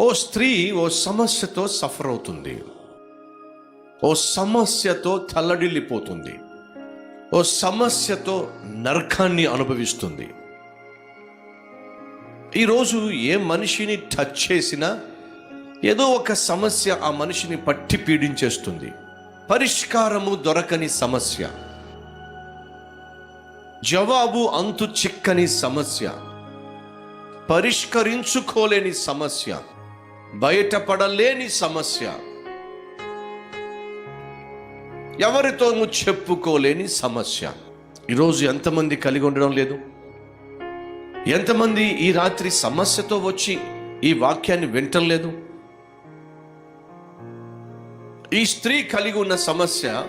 ఓ స్త్రీ ఓ సమస్యతో సఫర్ అవుతుంది. ఓ సమస్యతో తల్లడిల్లిపోతుంది. ఓ సమస్యతో నరకాన్ని అనుభవిస్తుంది. ఈరోజు ఏ మనిషిని టచ్ చేసినా ఏదో ఒక సమస్య ఆ మనిషిని పట్టి పీడించేస్తుంది. పరిష్కారము దొరకని సమస్య. జవాబు అంతు చిక్కని సమస్య. పరిష్కరించుకోలేని సమస్య. బయటపడలేని సమస్య. ఎవరితో చెప్పుకోలేని సమస్య. ఈరోజు ఎంతమంది కలిగి ఉండడం లేదు? ఎంతమంది ఈ రాత్రి సమస్యతో వచ్చి ఈ వాక్యాన్ని వింటం లేదు? ఈ స్త్రీ కలిగి ఉన్న సమస్య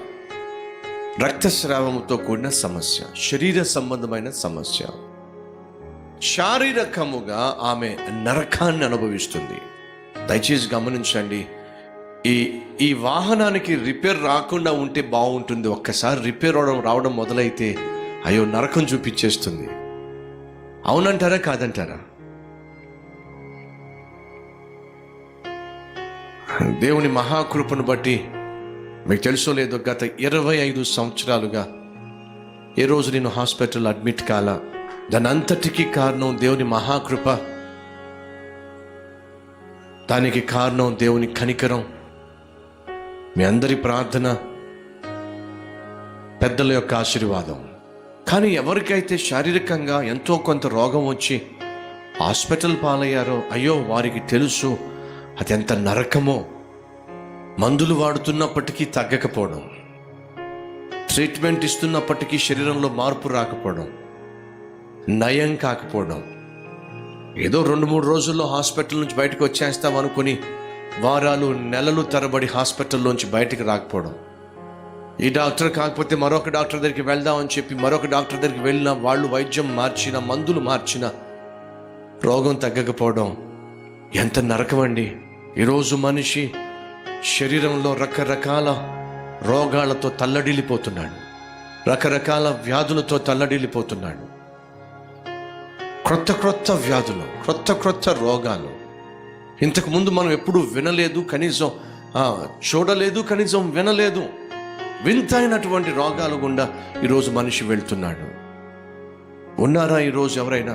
రక్తస్రావముతో కూడిన సమస్య శరీర సంబంధమైన సమస్య. శారీరకముగా ఆమె నరకాన్ని అనుభవిస్తుంది. దయచేసి గమనించండి. ఈ ఈ వాహనానికి రిపేర్ రాకుండా ఉంటే బాగుంటుంది. ఒక్కసారి రిపేర్ అవడం రావడం మొదలైతే అయ్యో నరకం చూపించేస్తుంది. అవునంటారా కాదంటారా? దేవుని మహాకృపను బట్టి మీకు తెలుసో లేదో గత ఇరవై ఐదు సంవత్సరాలుగా ఏ రోజు నేను హాస్పిటల్ అడ్మిట్ కాలా దాని అంతటికీ కారణం దేవుని మహాకృప. దానికి కారణం దేవుని కనికరం. మీ అందరి ప్రార్థన పెద్దల యొక్క ఆశీర్వాదం. కానీ ఎవరికైతే శారీరకంగా ఎంతో కొంత రోగం వచ్చి హాస్పిటల్ పాలయ్యారో అయ్యో వారికి తెలుసు అది ఎంత నరకమో. మందులు వాడుతున్నప్పటికీ తగ్గకపోవడం. ట్రీట్మెంట్ ఇస్తున్నప్పటికీ శరీరంలో మార్పు రాకపోవడం. నయం కాకపోవడం. ఏదో రెండు మూడు రోజుల్లో హాస్పిటల్ నుంచి బయటకు వచ్చేస్తాం అనుకుని వారాలు నెలలు తరబడి హాస్పిటల్లోంచి బయటకు రాకపోవడం. ఈ డాక్టర్ కాకపోతే మరొక డాక్టర్ దగ్గరికి వెళ్దామని చెప్పి మరొక డాక్టర్ దగ్గరికి వెళ్ళిన వాళ్ళు వైద్యం మార్చిన మందులు మార్చిన రోగం తగ్గకపోవడం ఎంత నరకమండి. ఈరోజు మనిషి శరీరంలో రకరకాల రోగాలతో తల్లడిల్లిపోతున్నాడు. రకరకాల వ్యాధులతో తల్లడిల్లిపోతున్నాడు. క్రొత్త క్రొత్త వ్యాధులు క్రొత్త క్రొత్త రోగాలు. ఇంతకుముందు మనం ఎప్పుడూ వినలేదు కనీసం చూడలేదు కనీసం వినలేదు. వింతైనటువంటి రోగాలు గుండా ఈరోజు మనిషి వెళ్తున్నాడు. ఉన్నారా ఈరోజు ఎవరైనా?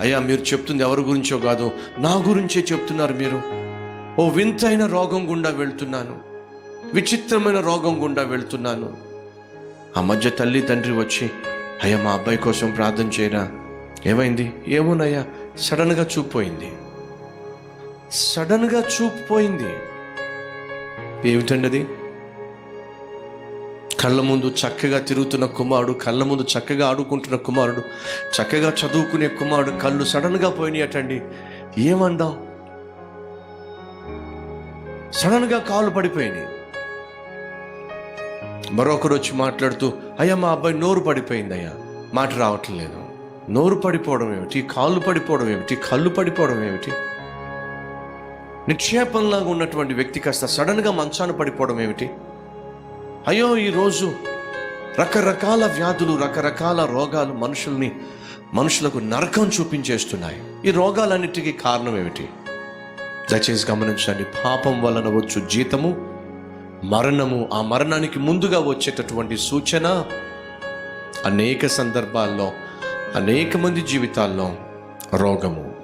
అయ్యా మీరు చెప్తుంది ఎవరి గురించో కాదు నా గురించే చెప్తున్నారు మీరు. ఓ వింతైన రోగం గుండా వెళ్తున్నాను. విచిత్రమైన రోగం గుండా వెళ్తున్నాను. ఆ మధ్య తల్లి తండ్రి వచ్చి అయ్యా మా అబ్బాయి కోసం ప్రార్థన చేయరా? ఏమైంది? ఏమోనయ్యా సడన్గా చూపోయింది సడన్గా చూపుపోయింది ఏమిటండి అది కళ్ళ ముందు చక్కగా తిరుగుతున్న కుమారుడు కళ్ళ ముందు చక్కగా ఆడుకుంటున్న కుమారుడు చక్కగా చదువుకునే కుమారుడు కళ్ళు సడన్గా పోయినాయటండి ఏమందాం సడన్గా కాలు పడిపోయినాయి. మరొకరు వచ్చి మాట్లాడుతూ అయ్యా మా అబ్బాయి నోరు పడిపోయింది అయ్యా మాట రావట్లేదు. నోరు పడిపోవడం ఏమిటి? కాళ్ళు పడిపోవడం ఏమిటి? కళ్ళు పడిపోవడం ఏమిటి? నిక్షేపంలాగా ఉన్నటువంటి వ్యక్తి కాస్త సడన్గా మంచాన పడిపోవడం ఏమిటి? అయ్యో ఈరోజు రకరకాల వ్యాధులు రకరకాల రోగాలు మనుషుల్ని మనుషులకు నరకం చూపించేస్తున్నాయి. ఈ రోగాలన్నిటికీ కారణం ఏమిటి? దయచేసి గమనించండి. పాపం వలన వచ్చు జీతము మరణము. ఆ మరణానికి ముందుగా వచ్చేటటువంటి సూచన అనేక సందర్భాల్లో అనేక మంది జీవితాల్లో రోగము.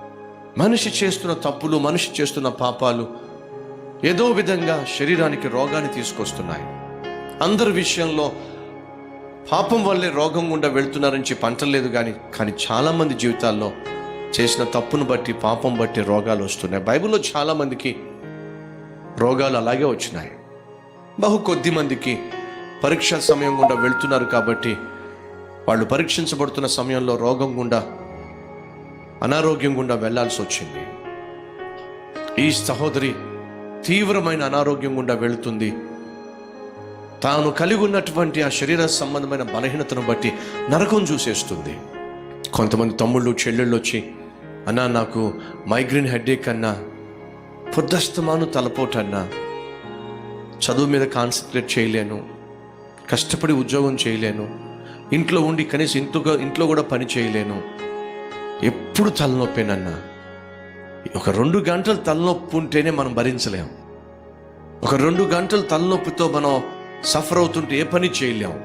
మనిషి చేస్తున్న తప్పులు మనిషి చేస్తున్న పాపాలు ఏదో విధంగా శరీరానికి రోగాన్ని తీసుకొస్తున్నాయి. అందరి విషయంలో పాపం వల్లే రోగం గుండా వెళ్తున్నారని చెప్పి అంటలేదు కానీ కానీ చాలామంది జీవితాల్లో చేసిన తప్పును బట్టి పాపం బట్టి రోగాలు వస్తున్నాయి. బైబిల్లో చాలామందికి రోగాలు అలాగే వచ్చినాయి. బహు కొద్ది మందికి పరీక్ష సమయం గుండా వెళ్తున్నారు కాబట్టి వాళ్ళు పరీక్షించబడుతున్న సమయంలో రోగం గుండా అనారోగ్యం గుండా వెళ్ళాల్సి వచ్చింది. ఈ సహోదరి తీవ్రమైన అనారోగ్యం గుండా వెళుతుంది. తాను కలిగి ఉన్నటువంటి ఆ శరీర సంబంధమైన బలహీనతను బట్టి నరకం చూసేస్తుంది. కొంతమంది తమ్ముళ్ళు చెల్లెళ్ళు వచ్చి అన్నా నాకు మైగ్రేన్ హెడేక్ అన్నా పొద్దస్తమాను తలపోటన్నా చదువు మీద కాన్సన్ట్రేట్ చేయలేను కష్టపడి ఉద్యోగం చేయలేను ఇంట్లో ఉండి కనీసం ఇంతగా ఇంట్లో కూడా పని చేయలేను. ఎప్పుడు తలనొప్పేనన్నా ఒక రెండు గంటలు తలనొప్పి ఉంటేనే మనం భరించలేం. ఒక రెండు గంటలు తలనొప్పితో మనం సఫర్ అవుతుంటే ఏ పని చేయలేం.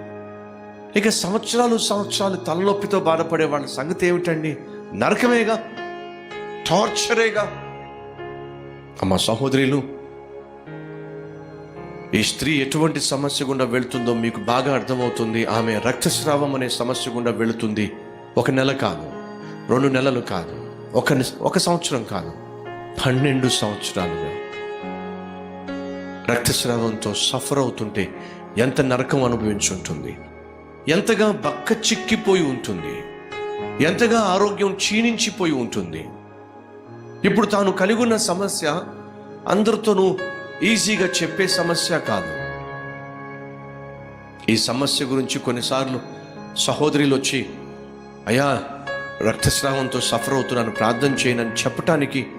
ఇక సంవత్సరాలు సంవత్సరాలు తలనొప్పితో బాధపడే వాళ్ళ సంగతి ఏమిటండి? నరకమేగా? టార్చరేగా? అమ్మ సహోదరులు ఈ స్త్రీ ఎటువంటి సమస్య గుండా వెళుతుందో మీకు బాగా అర్థమవుతుంది. ఆమె రక్తస్రావం అనే సమస్య గుండా వెళుతుంది. ఒక నెల కాదు రెండు నెలలు కాదు ఒక ఒక సంవత్సరం కాదు పన్నెండు సంవత్సరాలుగా. రక్తస్రావంతో సఫర్ అవుతుంటే ఎంత నరకం అనుభవించుంటుంది ఎంతగా బక్క చిక్కిపోయి ఉంటుంది. ఎంతగా ఆరోగ్యం క్షీణించిపోయి ఉంటుంది. ఇప్పుడు తాను కలిగి ఉన్న సమస్య అందరితోనూ ఈజీగా చెప్పే సమస్య కాదు. ఈ సమస్య గురించి కొన్నిసార్లు సహోదరులు వచ్చి అయ్యా రక్తస్రావంతో సఫర్ అవుతున్నాను ప్రార్థన చేయనని చెప్పటానికి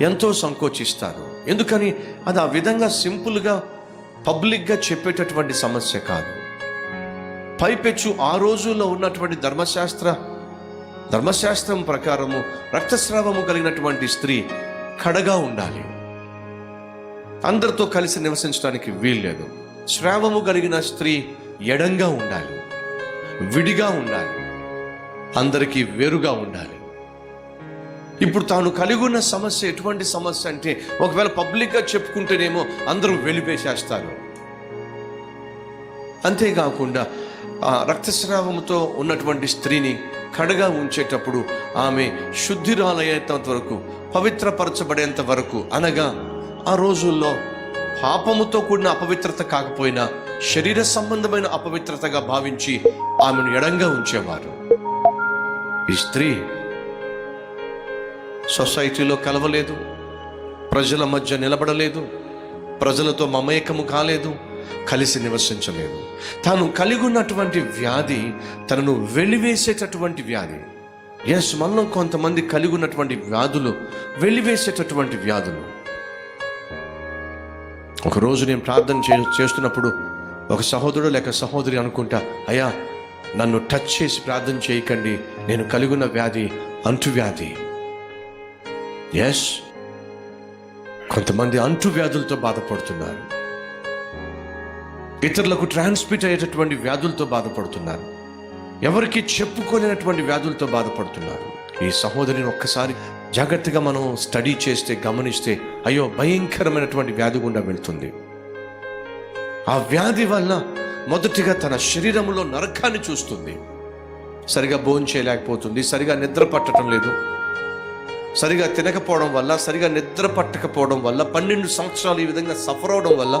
ఎంతో సంకోచిస్తారు. ఎందుకని? అది ఆ విధంగా సింపుల్గా పబ్లిక్గా చెప్పేటటువంటి సమస్య కాదు. పైపెచ్చు ఆ రోజుల్లో ఉన్నటువంటి ధర్మశాస్త్ర ధర్మశాస్త్రం ప్రకారము రక్తస్రావము కలిగినటువంటి స్త్రీ కడగా ఉండాలి. అందరితో కలిసి నివసించడానికి వీల్లేదు. స్రావము కలిగిన స్త్రీ ఎడంగా ఉండాలి. విడిగా ఉండాలి. అందరికీ వేరుగా ఉండాలి. ఇప్పుడు తాను కలిగి ఉన్న సమస్య ఎటువంటి సమస్య అంటే ఒకవేళ పబ్లిక్గా చెప్పుకుంటేనేమో అందరూ వెలిపేసేస్తారు అంతేకాకుండా ఆ రక్తస్రావంతో ఉన్నటువంటి స్త్రీని కడగా ఉంచేటప్పుడు ఆమె శుద్ధిరాలయ్యేంత వరకు పవిత్రపరచబడేంత వరకు అనగా ఆ రోజుల్లో పాపముతో కూడిన అపవిత్రత కాకపోయినా శరీర సంబంధమైన అపవిత్రతగా భావించి ఆమెను ఎడంగా ఉంచేవారు. ఈ స్త్రీ సొసైటీలో కలవలేదు ప్రజల మధ్య నిలబడలేదు ప్రజలతో మమేకము కాలేదు కలిసి నివసించలేదు. తాను కలిగి ఉన్నటువంటి వ్యాధి తనను వెలివేసేటటువంటి వ్యాధి. ఎస్ మనలో కొంతమంది కలిగి ఉన్నటువంటి వ్యాధులు వెలివేసేటటువంటి వ్యాధులు. ఒకరోజు నేను ప్రార్థన చే చేస్తున్నప్పుడు ఒక సహోదరుడు లేక సహోదరి అనుకుంటా అయ్యా నన్ను టచ్ చేసి ప్రార్థన చేయకండి. నేను కలిగిన వ్యాధి అంటువ్యాధి. ఎస్ కొంతమంది అంటువ్యాధులతో బాధపడుతున్నారు. ఇతరులకు ట్రాన్స్మిట్ అయ్యేటటువంటి వ్యాధులతో బాధపడుతున్నారు. ఎవరికి చెప్పుకోలేనటువంటి వ్యాధులతో బాధపడుతున్నారు. ఈ సహోదరిని ఒక్కసారి జాగ్రత్తగా మనం స్టడీ చేస్తే గమనిస్తే అయ్యో భయంకరమైనటువంటి వ్యాధి గుండా వెళ్తుంది. ఆ వ్యాధి వల్ల మొదటిగా తన శరీరంలో నరకాన్ని చూస్తుంది. సరిగా భోజనం చేయలేకపోతుంది సరిగా నిద్ర పట్టడం లేదు. సరిగా తినకపోవడం వల్ల సరిగా నిద్ర పట్టకపోవడం వల్ల పన్నెండు సంవత్సరాలు ఈ విధంగా సఫర్ అవడం వల్ల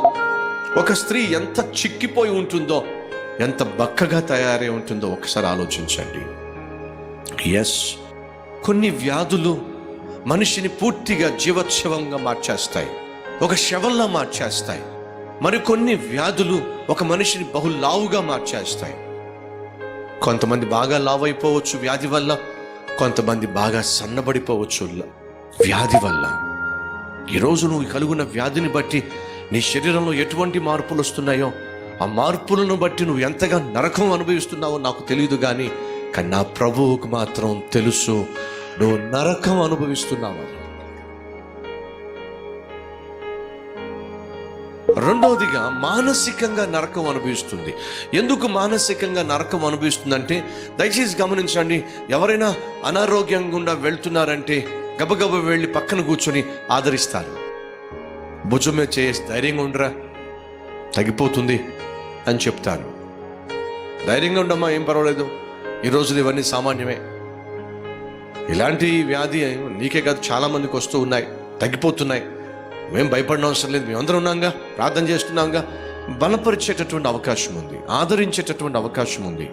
ఒక స్త్రీ ఎంత చిక్కిపోయి ఉంటుందో ఎంత బక్కగా తయారై ఉంటుందో ఒకసారి ఆలోచించండి. ఎస్ కొన్ని వ్యాధులు మనిషిని పూర్తిగా జీవోత్సవంగా మార్చేస్తాయి. ఒక శవంలా మార్చేస్తాయి. మరికొన్ని వ్యాధులు ఒక మనిషిని బహులావుగా మార్చేస్తాయి. కొంతమంది బాగా లావు అయిపోవచ్చు వ్యాధి వల్ల కొంతమంది బాగా సన్నబడిపోవచ్చు వ్యాధి వల్ల. ఈరోజు నువ్వు కలుగున్న వ్యాధిని బట్టి నీ శరీరంలో ఎటువంటి మార్పులు వస్తున్నాయో ఆ మార్పులను బట్టి నువ్వు ఎంతగా నరకం అనుభవిస్తున్నావో నాకు తెలియదు కానీ కానీ నా ప్రభువుకు మాత్రం తెలుసు. నువ్వు నరకం అనుభవిస్తున్నావు రెండవదిగా మానసికంగా నరకం అనుభవిస్తుంది. ఎందుకు మానసికంగా నరకం అనుభవిస్తుందంటే దయచేసి గమనించండి ఎవరైనా అనారోగ్యం గుండా వెళ్తున్నారంటే గబగబ వెళ్ళి పక్కన కూర్చొని ఆదరిస్తారు. భుజమే చేసి ధైర్యంగా ఉండరా? తగ్గిపోతుంది అని చెప్తారు. ధైర్యంగా ఉండమ్మా ఏం పర్వాలేదు. ఈ రోజులు ఇవన్నీ సామాన్యమే. ఇలాంటి వ్యాధి నీకే కాదు చాలా మందికి వస్తూ ఉన్నాయి తగ్గిపోతున్నాయి. మేము భయపడిన అవసరం లేదు మేమందరం ఉన్నాంగా ప్రార్థన చేస్తున్నాంగా. బలపరిచేటటువంటి అవకాశం ఉంది ఆదరించేటటువంటి అవకాశం ఉంది.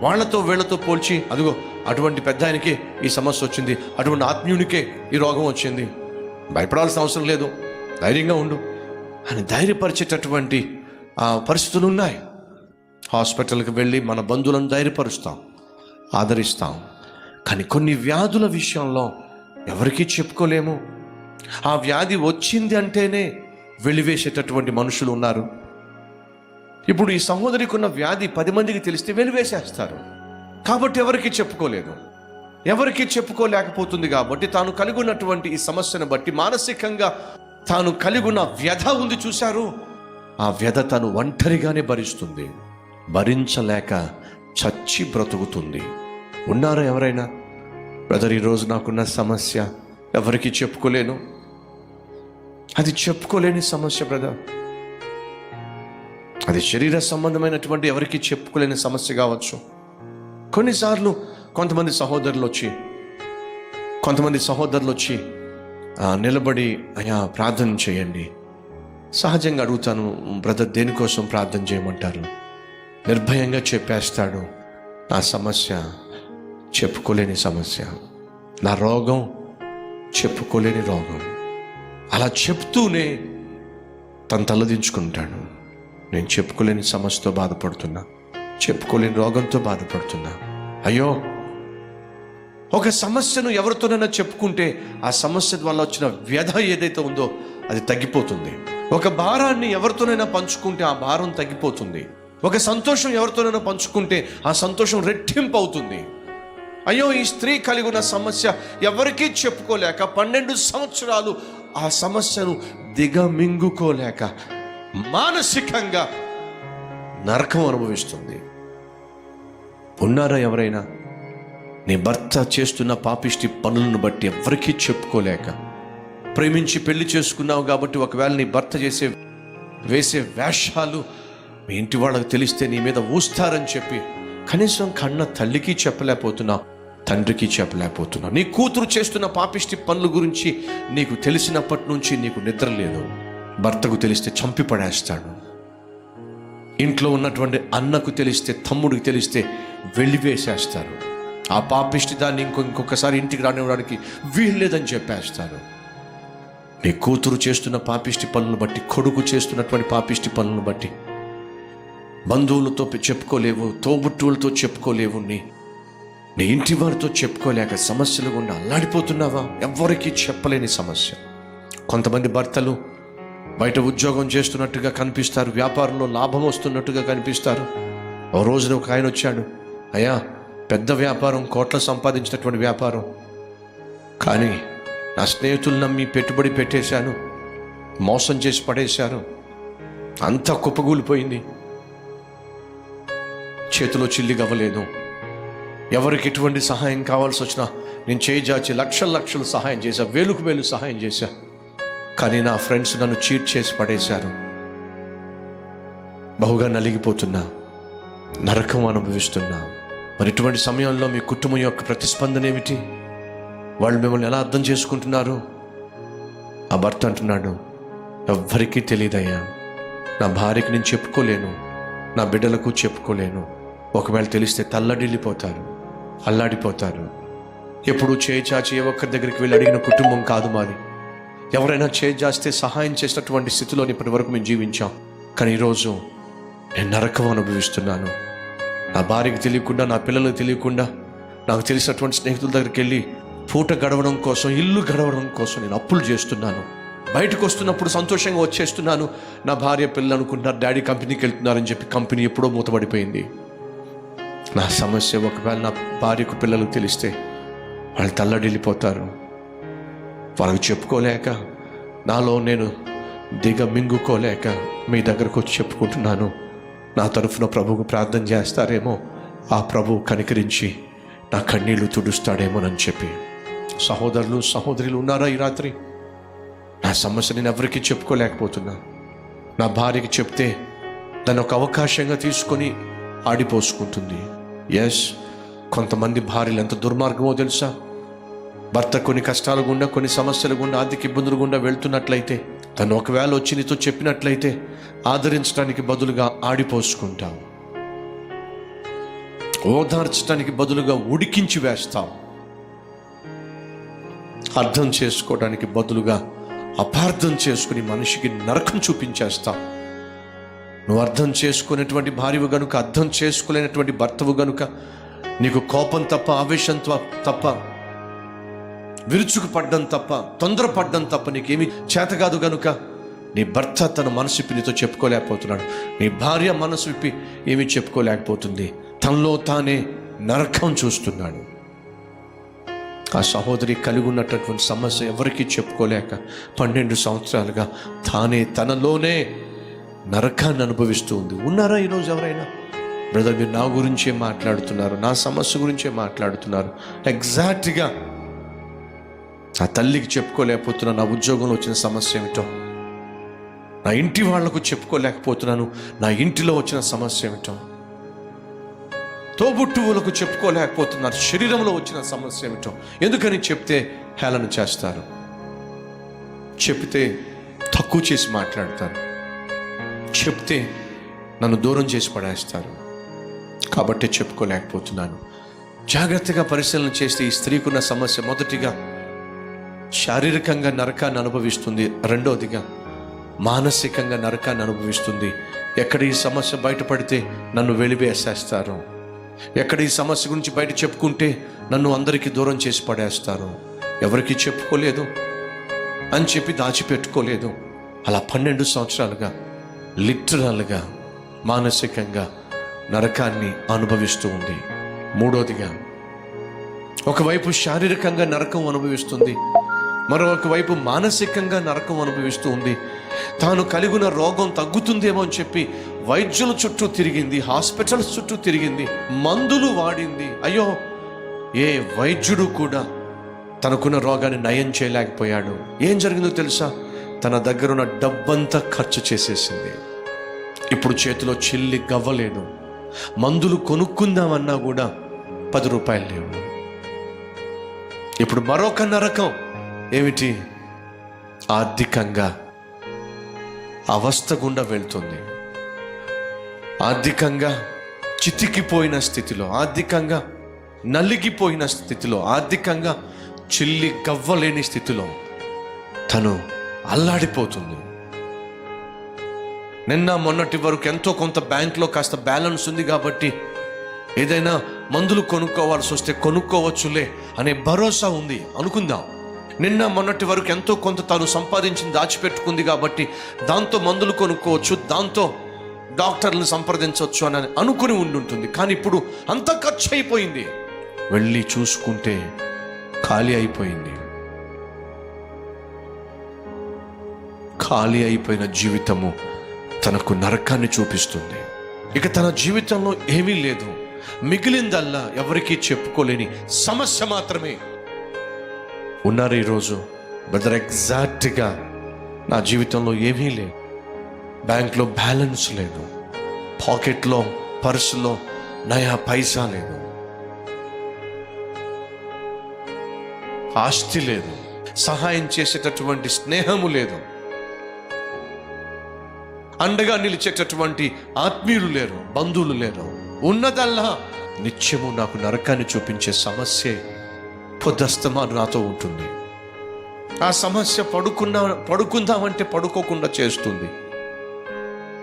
వాళ్ళతో వీళ్ళతో పోల్చి అదిగో అటువంటి పెద్ద ఆయనకే ఈ సమస్య వచ్చింది అటువంటి ఆత్మీయునికే ఈ రోగం వచ్చింది. భయపడాల్సిన అవసరం లేదు ధైర్యంగా ఉండు. అని ధైర్యపరిచేటటువంటి ఆ, పరిస్థితులు ఉన్నాయి. హాస్పిటల్కి వెళ్ళి మన బంధువులను ధైర్యపరుస్తాం ఆదరిస్తాం. కానీ కొన్ని వ్యాధుల విషయంలో ఎవరికీ చెప్పుకోలేము. ఆ వ్యాధి వచ్చింది అంటేనే వెలివేసేటటువంటి మనుషులు ఉన్నారు. ఇప్పుడు ఈ సహోదరికి ఉన్న వ్యాధి పది మందికి తెలిస్తే వెలివేసేస్తారు. కాబట్టి ఎవరికి చెప్పుకోలేదు. ఎవరికి చెప్పుకోలేకపోతుంది కాబట్టి తాను కలిగి ఉన్నటువంటి ఈ సమస్యను బట్టి మానసికంగా తాను కలిగి ఉన్న వ్యధ ఉంది చూశారు. ఆ వ్యధ తను ఒంటరిగానే భరిస్తుంది. భరించలేక చచ్చి బ్రతుకుతుంది. ఉన్నారా ఎవరైనా? బ్రదర్ ఈరోజు నాకున్న సమస్య ఎవరికి చెప్పుకోలేను. అది చెప్పుకోలేని సమస్య బ్రదర్. అది శరీర సంబంధమైనటువంటి ఎవరికి చెప్పుకోలేని సమస్య కావచ్చు. కొన్నిసార్లు కొంతమంది సహోదరులు వచ్చి కొంతమంది సహోదరులు వచ్చి నిలబడి అయా ప్రార్థన చేయండి. సహజంగా అడుగుతాను బ్రదర్ దేనికోసం ప్రార్థన చేయమంటారు? నిర్భయంగా చెప్పేస్తాడు నా సమస్య చెప్పుకోలేని సమస్య. నా రోగం చెప్పుకోలేని రోగం. అలా చెప్తూనే తను తలదించుకుంటాడు నేను చెప్పుకోలేని సమస్యతో బాధపడుతున్నా. చెప్పుకోలేని రోగంతో బాధపడుతున్నా. అయ్యో! ఒక సమస్యను ఎవరితోనైనా చెప్పుకుంటే ఆ సమస్య వల్ల వచ్చిన వ్యధ ఏదైతే ఉందో అది తగ్గిపోతుంది. ఒక భారాన్ని ఎవరితోనైనా పంచుకుంటే ఆ భారం తగ్గిపోతుంది. ఒక సంతోషం ఎవరితోనైనా పంచుకుంటే ఆ సంతోషం రెట్టింపు అవుతుంది అయ్యో ఈ స్త్రీ కలిగి ఉన్న సమస్య ఎవరికీ చెప్పుకోలేక పన్నెండు సంవత్సరాలు ఆ సమస్యను దిగమింగుకోలేక మానసికంగా నరకం అనుభవిస్తుంది. ఉన్నారా ఎవరైనా? నీ భర్త చేస్తున్న పాపిష్టి పనులను బట్టి ఎవరికీ చెప్పుకోలేక ప్రేమించి పెళ్ళి చేసుకున్నావు కాబట్టి ఒకవేళ నీ భర్త చేసే వేసే వేషాలు మీ ఇంటి వాళ్ళకి తెలిస్తే నీ మీద ఊస్తారని చెప్పి కనీసం కన్న తల్లికి చెప్పలేకపోతున్నావు. తండ్రికి చెప్పలేకపోతున్నావు. నీ కూతురు చేస్తున్న పాపిష్టి పనుల గురించి నీకు తెలిసినప్పటి నుంచి నీకు నిద్ర లేదు. భర్తకు తెలిస్తే చంపి పడేస్తాడు ఇంట్లో ఉన్నటువంటి అన్నకు తెలిస్తే తమ్ముడికి తెలిస్తే వెళ్ళివేసేస్తారు ఆ పాపిష్టి దాన్ని ఇంకో ఇంకొకసారి ఇంటికి రానివ్వడానికి వీల్లేదని చెప్పేస్తారు నీ కూతురు చేస్తున్న పాపిష్టి పనులను బట్టి కొడుకు చేస్తున్నటువంటి పాపిష్టి పనులను బట్టి బంధువులతో చెప్పుకోలేవు తోబుట్టువులతో చెప్పుకోలేవు నీ నీ ఇంటి వారితో చెప్పుకోలేక సమస్యలు గుండా అల్లాడిపోతున్నావా? ఎవ్వరికీ చెప్పలేని సమస్య. కొంతమంది భర్తలు బయట ఉద్యోగం చేస్తున్నట్టుగా కనిపిస్తారు వ్యాపారంలో లాభం వస్తున్నట్టుగా కనిపిస్తారు. ఓ రోజున ఒక ఆయన వచ్చాడు అయ్యా పెద్ద వ్యాపారం కోట్ల సంపాదించినటువంటి వ్యాపారం. కానీ నా స్నేహితులు నమ్మి పెట్టుబడి పెట్టేశాను మోసం చేసి పడేశారు. అంతా కుప్పగూలిపోయింది. చేతిలో చిల్లి గవ్వలేదు. ఎవరికి ఎటువంటి సహాయం కావాల్సి వచ్చినా నేను చేయి లక్షల లక్షలు సహాయం చేశా వేలుకు వేలు సహాయం చేశా. కానీ నా ఫ్రెండ్స్ నన్ను చీట్ చేసి పడేశారు. బహుగా నలిగిపోతున్నా నరకం అనుభవిస్తున్నా. మరి ఇటువంటి సమయంలో మీ కుటుంబం యొక్క ప్రతిస్పందన ఏమిటి? వాళ్ళు మిమ్మల్ని ఎలా అర్థం చేసుకుంటున్నారు? ఆ భర్త అంటున్నాడు ఎవ్వరికీ తెలియదయ్యా నా భార్యకి నేను చెప్పుకోలేను నా బిడ్డలకు చెప్పుకోలేను. ఒకవేళ తెలిస్తే తల్లడిల్లిపోతారు. అల్లాడిపోతారు. ఎప్పుడు చేచాచి ఏ ఒక్కరి దగ్గరికి వెళ్ళి అడిగిన కుటుంబం కాదు మాది. ఎవరైనా చేయి చాస్తే సహాయం చేసినటువంటి స్థితిలో ఇప్పటి వరకు మేము జీవించాం. కానీ ఈరోజు నేను నరకం అనుభవిస్తున్నాను. నా భార్యకి తెలియకుండా నా పిల్లలకు తెలియకుండా నాకు తెలిసినటువంటి స్నేహితుల దగ్గరికి వెళ్ళి పూట గడవడం కోసం ఇల్లు గడవడం కోసం నేను అప్పులు చేస్తున్నాను. బయటకు వస్తున్నప్పుడు సంతోషంగా వచ్చేస్తున్నాను. నా భార్య పిల్లలు అనుకుంటున్నారు డాడీ కంపెనీకి వెళ్తున్నారని చెప్పి కంపెనీ ఎప్పుడో మూతపడిపోయింది. నా సమస్య ఒకవేళ నా భార్యకు పిల్లలు తెలిస్తే వాళ్ళు తల్లడిల్లిపోతారు. వాళ్ళకి చెప్పుకోలేక నాలో నేను దిగ మింగుకోలేక మీ దగ్గరకు వచ్చి చెప్పుకుంటున్నాను. నా తరఫున ప్రభువుకు ప్రార్థన చేస్తారేమో ఆ ప్రభు కనికరించి నా కన్నీళ్ళు తుడుస్తాడేమోనని చెప్పి. సహోదరులు సహోదరులు ఉన్నారా ఈ రాత్రి? నా సమస్య నేను ఎవరికి చెప్పుకోలేకపోతున్నా. నా భార్యకి చెప్తే దాన్ని ఒక అవకాశంగా తీసుకొని ఆడిపోసుకుంటుంది. ఎస్ కొంతమంది భార్యలు ఎంత దుర్మార్గమో తెలుసా? భర్త కొన్ని కష్టాలు గుండా కొన్ని సమస్యలు గుండా ఆర్థిక ఇబ్బందులు గుండా వెళ్తున్నట్లయితే తను ఒకవేళ వచ్చి నీతో చెప్పినట్లయితే ఆదరించడానికి బదులుగా ఆడిపోసుకుంటావు ఓదార్చడానికి బదులుగా ఉడికించి వేస్తావు అర్థం చేసుకోవడానికి బదులుగా అపార్థం చేసుకుని మనిషికి నరకం చూపించేస్తావు నువ్వు అర్థం చేసుకునేటువంటి భార్యవు గనుక అర్థం చేసుకోలేనటువంటి భర్తవు గనుక నీకు కోపం తప్ప ఆవేశం తప్ప విరుచుకు పడ్డం తప్ప తొందరపడ్డం తప్ప నీకేమి చేత కాదు గనుక నీ భర్త తన మనసు విప్పి నీతో చెప్పుకోలేకపోతున్నాడు. నీ భార్య మనసు విప్పి ఏమీ చెప్పుకోలేకపోతుంది. తనలో తానే నరకం చూస్తున్నాడు. ఆ సహోదరి కలిగి ఉన్నటువంటి సమస్య ఎవరికీ చెప్పుకోలేక పన్నెండు సంవత్సరాలుగా తానే తనలోనే నరకాన్ని అనుభవిస్తూ ఉంది. ఉన్నారా ఈరోజు ఎవరైనా? బ్రదర్ మీరు నా గురించే మాట్లాడుతున్నారు నా సమస్య గురించే మాట్లాడుతున్నారు. ఎగ్జాక్ట్గా నా తల్లికి చెప్పుకోలేకపోతున్నా నా ఉద్యోగంలో వచ్చిన సమస్య ఏమిటో. నా ఇంటి వాళ్ళకు చెప్పుకోలేకపోతున్నాను నా ఇంటిలో వచ్చిన సమస్య ఏమిటో. తోబుట్టువులకు చెప్పుకోలేకపోతున్నారు శరీరంలో వచ్చిన సమస్య ఏమిటో. ఎందుకని చెప్తే హేళన చేస్తారు? చెప్తే తక్కువ చేసి మాట్లాడతారు. చెప్తే నన్ను దూరం చేసి పడేస్తారు. కాబట్టి చెప్పుకోలేకపోతున్నాను. జాగ్రత్తగా పరిశీలన చేస్తే ఈ స్త్రీకున్న సమస్య మొదటిగా శారీరకంగా నరకాన్ని అనుభవిస్తుంది. రెండవదిగా మానసికంగా నరకాన్ని అనుభవిస్తుంది. ఎక్కడ ఈ సమస్య బయటపడితే నన్ను వెలివేసేస్తారు. ఎక్కడ ఈ సమస్య గురించి బయట చెప్పుకుంటే నన్ను అందరికీ దూరం చేసి పడేస్తారు. ఎవరికి చెప్పుకోలేదు అని చెప్పి దాచిపెట్టుకోలేదు. అలా పన్నెండు సంవత్సరాలుగా లిటరల్గా మానసికంగా నరకాన్ని అనుభవిస్తూ ఉంది. మూడోదిగా ఒకవైపు శారీరకంగా నరకం అనుభవిస్తుంది మరొక వైపు మానసికంగా నరకం అనుభవిస్తూ ఉంది. తాను కలిగిన రోగం తగ్గుతుందేమో అని చెప్పి వైద్యుల చుట్టూ తిరిగింది హాస్పిటల్స్ చుట్టూ తిరిగింది మందులు వాడింది. అయ్యో ఏ వైద్యుడు కూడా తనకున్న రోగాన్ని నయం చేయలేకపోయాడు. ఏం జరిగిందో తెలుసా? తన దగ్గరున్న డబ్బంతా ఖర్చు చేసేసింది. ఇప్పుడు చేతిలో చిల్లి గవ్వలేదు మందులు కొనుక్కుందామన్నా కూడా పది రూపాయలు లేవు. ఇప్పుడు మరొక నరకం. ఏమిటి? ఆర్థికంగా అవస్థ గుండా వెళ్తుంది. ఆర్థికంగా చితికిపోయిన స్థితిలో ఆర్థికంగా నలిగిపోయిన స్థితిలో ఆర్థికంగా చిల్లి గవ్వలేని స్థితిలో తను అల్లాడిపోతుంది. నిన్న మొన్నటి వరకు ఎంతో కొంత బ్యాంక్లో కాస్త బ్యాలెన్స్ ఉంది కాబట్టి ఏదైనా మందులు కొనుక్కోవాల్సి వస్తే కొనుక్కోవచ్చులే అనే భరోసా ఉంది. అనుకుందాం. నిన్న మొన్నటి వరకు ఎంతో కొంత తాను సంపాదించింది దాచిపెట్టుకుంది కాబట్టి దాంతో మందులు కొనుక్కోవచ్చు దాంతో డాక్టర్లను సంప్రదించవచ్చు అని అనుకుని ఉండుంటుంది. కానీ ఇప్పుడు అంత ఖర్చు అయిపోయింది. వెళ్ళి చూసుకుంటే ఖాళీ అయిపోయింది. ఖాళీ అయిపోయిన జీవితము తనకు నరకాన్ని చూపిస్తుంది. ఇక తన జీవితంలో ఏమీ లేదు. మిగిలిందల్లా ఎవరికీ చెప్పుకోలేని సమస్య మాత్రమే. ఉన్నారు ఈరోజు బ్రదర్ ఎగ్జాక్ట్గా నా జీవితంలో ఏమీ లేదు. బ్యాంక్లో బ్యాలెన్స్ లేదు. పాకెట్లో పర్సులో నయా పైసా లేదు. ఆస్తి లేదు. సహాయం చేసేటటువంటి స్నేహము లేదు. అండగా నిలిచేటటువంటి ఆత్మీయులు లేరు బంధువులు లేరు. ఉన్నదల్లా నిత్యము నాకు నరకాన్ని చూపించే సమస్య పొద్దస్తమాను నాతో ఉంటుంది. ఆ సమస్య పడుకున్నా పడుకుందామంటే పడుకోకుండా చేస్తుంది.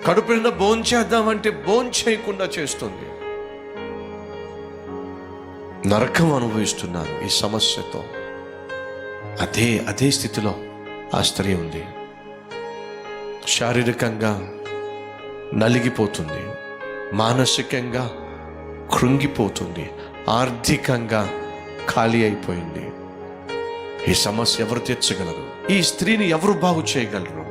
కడుపున భోంచేద్దామంటే భోంచేయకుండా చేస్తుంది. నరకం అనుభవిస్తున్నాను ఈ సమస్యతో. అదే అదే స్థితిలో ఆ స్త్రీ ఉంది. శారీరకంగా నలిగిపోతుంది మానసికంగా కృంగిపోతుంది ఆర్థికంగా ఖాళీ అయిపోయింది. ఈ సమస్య ఎవరు తీర్చగలరు? ఈ స్త్రీని ఎవరు బాగు చేయగలరు?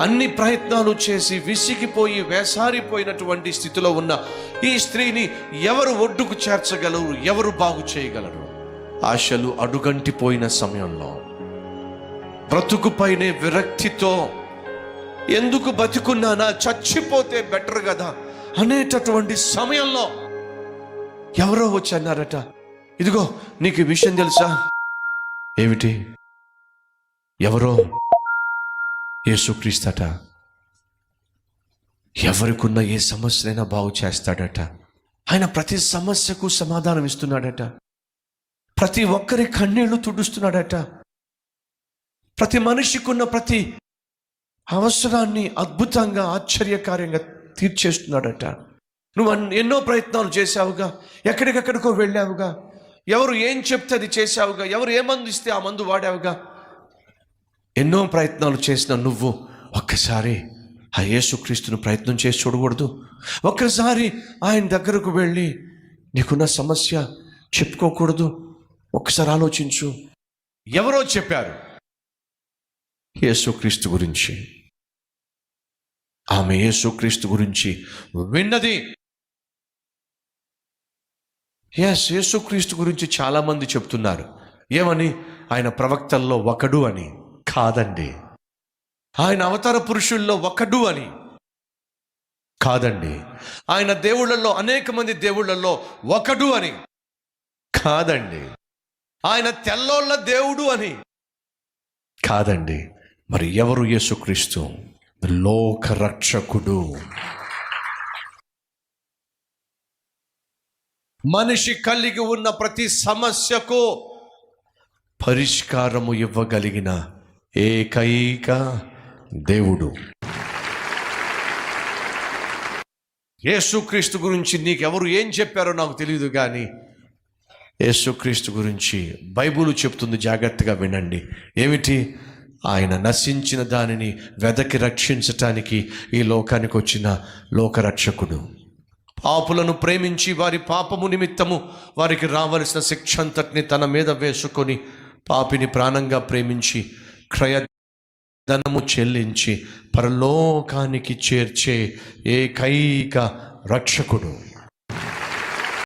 అన్ని ప్రయత్నాలు చేసి విసిగిపోయి వేసారిపోయినటువంటి స్థితిలో ఉన్న ఈ స్త్రీని ఎవరు ఒడ్డుకు చేర్చగలరు? ఎవరు బాగు చేయగలరు? ఆశలు అడుగంటిపోయిన సమయంలో బ్రతుకుపైనే విరక్తితో ఎందుకు బతికున్నానా? చచ్చిపోతే బెటర్ కదా అనేటటువంటి సమయంలో ఎవరో వచ్చి అన్నారట. ఇదిగో నీకు విషయం తెలుసా? ఏమిటి? ఎవరో? యేసుక్రీస్తట. ఎవరికున్న ఏ సమస్యనైనా బాగు చేస్తాడట. ఆయన ప్రతి సమస్యకు సమాధానం ఇస్తున్నాడట. ప్రతి ఒక్కరి కన్నీళ్ళు తుడుస్తున్నాడట. ప్రతి మనిషికున్న ప్రతి అవసరాన్ని అద్భుతంగా ఆశ్చర్యకార్యంగా తీర్చేస్తున్నాడట. నువ్వు ఎన్నో ప్రయత్నాలు చేశావుగా ఎక్కడికెక్కడికో వెళ్ళావుగా ఎవరు ఏం చెప్తే అది చేశావుగా ఎవరు ఏ మందు ఇస్తే ఆ మందు వాడావుగా. ఎన్నో ప్రయత్నాలు చేసిన నువ్వు ఒక్కసారి ఆ యేసుక్రీస్తును ప్రయత్నం చేసి చూడకూడదు. ఒక్కసారి ఆయన దగ్గరకు వెళ్ళి నీకున్న సమస్య చెప్పుకోకూడదు. ఒకసారి ఆలోచించు. ఎవరో చెప్పారు యేసుక్రీస్తు గురించి. ఆమె యేసుక్రీస్తు గురించి విన్నది. ఎస్ యేసుక్రీస్తు గురించి చాలామంది చెప్తున్నారు. ఏమని? ఆయన ప్రవక్తల్లో ఒకడు అని. కాదండి. ఆయన అవతార పురుషుల్లో ఒకడు అని. కాదండి. ఆయన దేవుళ్ళల్లో అనేక మంది దేవుళ్ళల్లో ఒకడు అని. కాదండి. ఆయన తెల్లోళ్ళ దేవుడు అని. కాదండి. మరి ఎవరు యేసుక్రీస్తు? లోక రక్షకుడు. మనిషి కలిగి ఉన్న ప్రతి సమస్యకు పరిష్కారము ఇవ్వగలిగిన ఏకైక దేవుడు. యేసుక్రీస్తు గురించి నీకెవరు ఏం చెప్పారో నాకు తెలియదు కానీ యేసుక్రీస్తు గురించి బైబుల్ చెప్తుంది జాగ్రత్తగా వినండి. ఏమిటి? ఆయన నశించిన దానిని వెదకి రక్షించటానికి ఈ లోకానికి వచ్చిన లోకరక్షకుడు. పాపులను ప్రేమించి వారి పాపము నిమిత్తము వారికి రావలసిన శిక్ష అంతటిని తన మీద వేసుకొని పాపిని ప్రాణంగా ప్రేమించి క్రయ ధనము చెల్లించి పరలోకానికి చేర్చే ఏకైక రక్షకుడు.